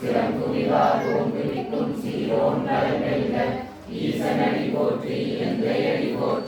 சிறம்புவிவார் ஓங்குவிக்கும் சீரோன் நலமெல்க ஈசனடி போற்றி எந்தையடி போற்றி